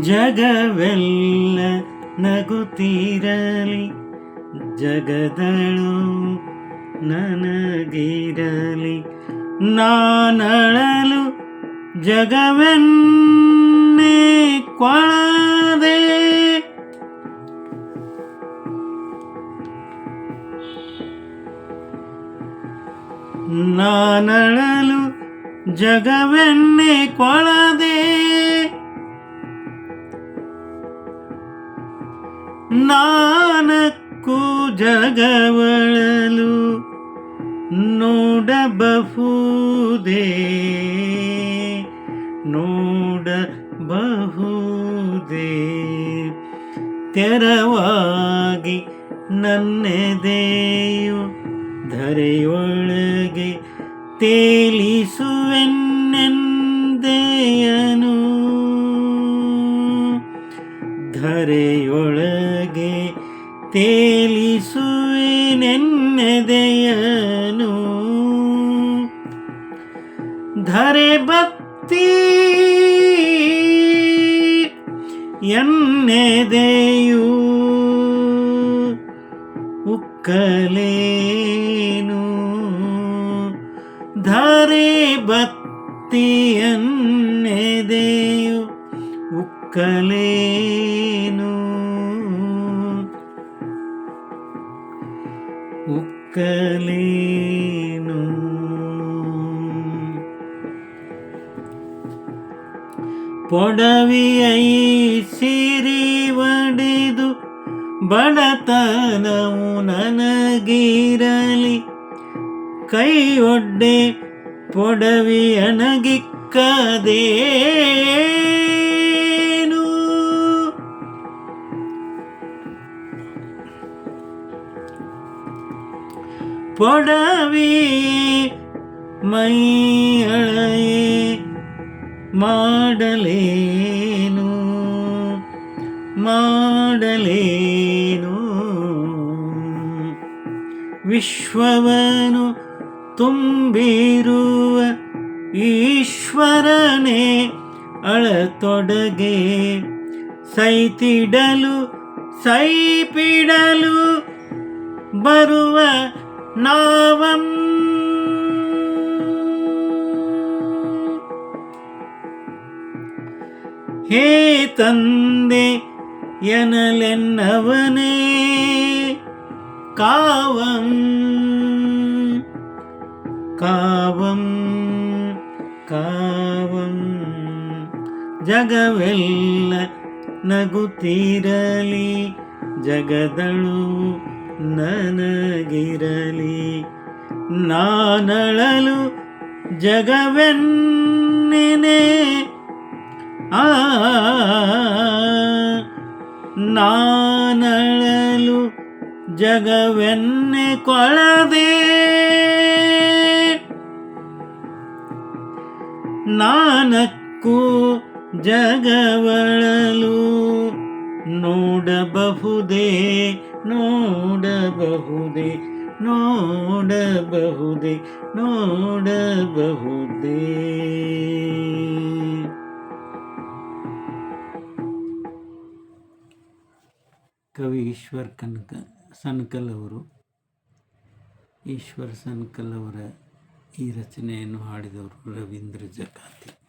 ಜಗವೆಲ್ಲ ನಗುತ್ತಿರಲಿ ಜಗದಳು ನನಗಿರಲಿ. ನಾನಳಲು ಜಗವೆನ್ನೇ ಕೊಳದೆ ನಾನಳಲು ಜಗವೆನ್ನೇ ಕೊಳದೆ ನಾನಕ್ಕೂ ಜಗವಳಲು ನೋಡಬಹುದೇ? ನೋಡಬಹುದೇ? ತೆರವಾಗಿ ನನ್ನೆದೆಯು ಧರೆಯೊಳಗೆ ತೇಲಿಸುವೆನ್ನೆಂದೆಯನು ತೇಲಿಸುವೆನೆನ್ನೆದೆಯನು ಧರೆ ಭಕ್ತಿ ಎನ್ನೆದೆಯು ಉಕ್ಕಲೇನು. ಧರೆ ಭಕ್ತಿ ಎನ್ನೆದೆಯು ಉಕ್ಕಲೇನು. ಉಕ್ಕಲೇನು ಪೊಡವಿಯೈ ಸಿರಿ ಒಡೆದು ಬಡತನವು ನನಗಿರಲಿ. ಕೈ ಒಡ್ಡೆ ಪೊಡವಿಯನಗಿಕ್ಕದೇನು ಪೊಡವಿ ಮೈಯಳೆಯೇ ಮಾಡಲೇನು? ಮಾಡಲೇನು? ವಿಶ್ವವನು ತುಂಬಿರುವ ಈಶ್ವರನೇ ಅಳತೊಡಗೆ ಸೈತಿಡಲು ಸೈಪಿಡಲು ಬರುವ ನಾವಂ ಹೇ ತಂದೆ ಎನಲೆನ್ನವನೇ ಕಾವಂ ಕಾವಂ ಕಾವಂ ಜಗವೆಲ್ಲ ನಗುತ್ತಿರಲಿ ಜಗದಳು ನನಗಿರಲಿ ನಾನಳಲು ಜಗವೆನ್ನೆನೆ. ಆ ನಾನಳಲು ಜಗವೆನ್ನೆ ಕೊಳದೆ. ನಾನಕ್ಕೂ ಜಗವಳಲು ನೋಡಬಹುದೇ ನೋಡಬಹುದೇ ನೋಡಬಹುದೇ ನೋಡಬಹುದೇ. ಕವಿ ಈಶ್ವರ್ ಕನಕ, ಸನ್ಕಲ್ ಅವರು. ಈಶ್ವರ್ ಸನ್ಕಲ್ ಅವರ ಈ ರಚನೆಯನ್ನು ಹಾಡಿದವರು ರವೀಂದ್ರ ಜಕಾತಿ